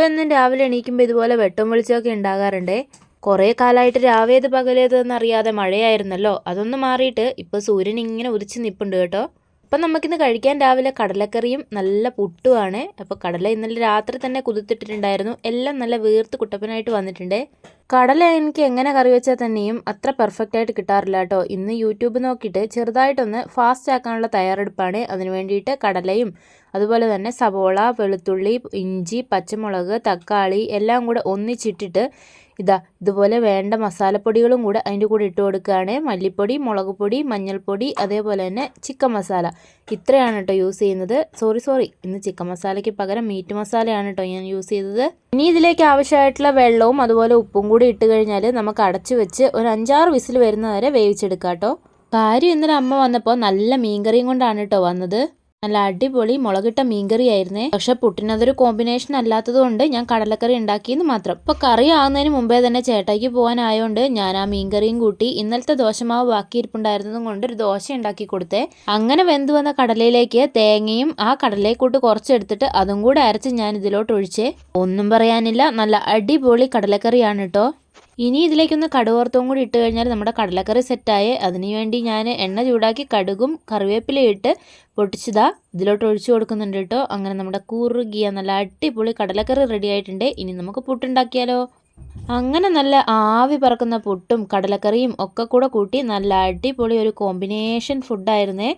ഇപ്പം എന്നും രാവിലെ എണീക്കുമ്പോൾ ഇതുപോലെ വെട്ടം വെളിച്ചമൊക്കെ ഉണ്ടാകാറുണ്ടേ കുറേ കാലമായിട്ട് രാവേത് പകലേതെന്ന് അറിയാതെ മഴയായിരുന്നല്ലോ. അതൊന്ന് മാറിയിട്ട് ഇപ്പോൾ സൂര്യൻ ഇങ്ങനെ ഉദിച്ച് നിൽപ്പുണ്ട് കേട്ടോ. അപ്പം നമുക്കിന്ന് കഴിക്കാൻ രാവിലെ കടലക്കറിയും നല്ല പുട്ടുമാണ്. അപ്പോൾ കടല ഇന്നലെ രാത്രി തന്നെ കുതിർത്തിട്ടിട്ടുണ്ടായിരുന്നു. എല്ലാം നല്ല വീർത്ത് കുട്ടപ്പനായിട്ട് വന്നിട്ടുണ്ട്. കടല എനിക്ക് എങ്ങനെ കറി വെച്ചാൽ തന്നെയും അത്ര പെർഫെക്റ്റ് ആയിട്ട് കിട്ടാറില്ല കേട്ടോ ഇന്ന് യൂട്യൂബ് നോക്കിയിട്ട് ചെറുതായിട്ടൊന്ന് ഫാസ്റ്റ് ആക്കാനുള്ള തയ്യാറെടുപ്പാണ്. അതിന് വേണ്ടിയിട്ട് കടലയും അതുപോലെ തന്നെ സവോള വെളുത്തുള്ളി ഇഞ്ചി പച്ചമുളക് തക്കാളി എല്ലാം കൂടെ ഒന്നിച്ചിട്ടിട്ട് ഇതാ ഇതുപോലെ വേണ്ട മസാലപ്പൊടികളും കൂടെ അതിന്റെ കൂടെ ഇട്ട് കൊടുക്കുകയാണ്. മല്ലിപ്പൊടി മുളക് പൊടി മഞ്ഞൾപ്പൊടി അതേപോലെ തന്നെ ചിക്കൻ മസാല. ഇത്രയാണ് കേട്ടോ യൂസ് ചെയ്യുന്നത്. സോറി സോറി ഇന്ന് ചിക്കൻ മസാലയ്ക്ക് പകരം മീറ്റ് മസാലയാണ് കേട്ടോ ഞാൻ യൂസ് ചെയ്തത്. ഇനി ഇതിലേക്ക് ആവശ്യമായിട്ടുള്ള വെള്ളവും അതുപോലെ ഉപ്പും ഇട്ട് കഴിഞ്ഞാൽ നമുക്ക് അടച്ചു വെച്ച് ഒരു അഞ്ചാറ് വിസിൽ വരുന്നത് വരെ വേവിച്ചെടുക്കാം കേട്ടോ കാര്യം ഇന്നലെ അമ്മ വന്നപ്പോൾ നല്ല മീൻകറിയും കൊണ്ടാണ് കേട്ടോ വന്നത്. നല്ല അടിപൊളി മുളകിട്ട മീൻകറി ആയിരുന്നേ പക്ഷെ പുട്ടിനതൊരു കോമ്പിനേഷൻ അല്ലാത്തത് കൊണ്ട് ഞാൻ കടലക്കറി ഉണ്ടാക്കിയെന്ന് മാത്രം. ഇപ്പൊ കറി ആവുന്നതിന് മുമ്പേ തന്നെ ചേട്ടായിക്ക് പോകാനായോണ്ട് ഞാൻ ആ മീൻകറിയും കൂട്ടി ഇന്നലത്തെ ദോശമാവ് ബാക്കി ഇരിപ്പുണ്ടായിരുന്നതും കൊണ്ട് ഒരു ദോശ ഉണ്ടാക്കി കൊടുത്തേ. അങ്ങനെ വെന്തു വന്ന കടലയിലേക്ക് തേങ്ങയും ആ കടലയെക്കൂട്ട് കുറച്ചെടുത്തിട്ട് അതും കൂടെ അരച്ച് ഞാൻ ഇതിലോട്ട് ഒഴിച്ചേ. ഒന്നും പറയാനില്ല. നല്ല അടിപൊളി കടലക്കറിയാണ് കേട്ടോ ഇനി ഇതിലേക്കൊന്ന് കടുവർത്തവും കൂടി ഇട്ട് കഴിഞ്ഞാൽ നമ്മുടെ കടലക്കറി സെറ്റായി. അതിനു വേണ്ടി ഞാൻ എണ്ണ ചൂടാക്കി കടുകും കറിവേപ്പിലയിട്ട് പൊട്ടിച്ചതാ. ഇതിലോട്ട് ഒഴിച്ചു കൊടുക്കുന്നുണ്ട് കേട്ടോ. അങ്ങനെ നമ്മുടെ കുറുകിയ നല്ല അടിപൊളി കടലക്കറി റെഡി ആയിട്ടുണ്ട്. ഇനി നമുക്ക് പുട്ടുണ്ടാക്കിയാലോ? അങ്ങനെ നല്ല ആവി പറക്കുന്ന പുട്ടും കടലക്കറിയും ഒക്കെ കൂടെ കൂട്ടി നല്ല അടിപൊളി ഒരു കോമ്പിനേഷൻ ഫുഡായിരുന്നേ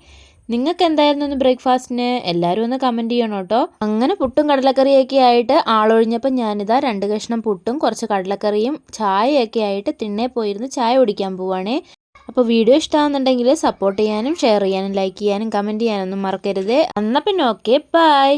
നിങ്ങൾക്ക് എന്തായിരുന്നു ഇന്ന് ബ്രേക്ക്ഫാസ്റ്റിന്? എല്ലാവരും ഒന്ന് കമന്റ് ചെയ്യണം കേട്ടോ. അങ്ങനെ പുട്ടും കടലക്കറിയൊക്കെ ആയിട്ട് ആളൊഴിഞ്ഞപ്പോൾ ഞാനിതാ രണ്ട് കഷ്ണം പുട്ടും കുറച്ച് കടലക്കറിയും ചായയൊക്കെ ആയിട്ട് തിണ്ണേ പോയിരുന്ന് ചായ കുടിക്കാൻ പോവാണേ. അപ്പോൾ വീഡിയോ ഇഷ്ടമാകുന്നുണ്ടെങ്കിൽ സപ്പോർട്ട് ചെയ്യാനും ഷെയർ ചെയ്യാനും ലൈക്ക് ചെയ്യാനും കമന്റ് ചെയ്യാനൊന്നും മറക്കരുത്. എന്നാൽ പിന്നെ ഓക്കെ ബൈ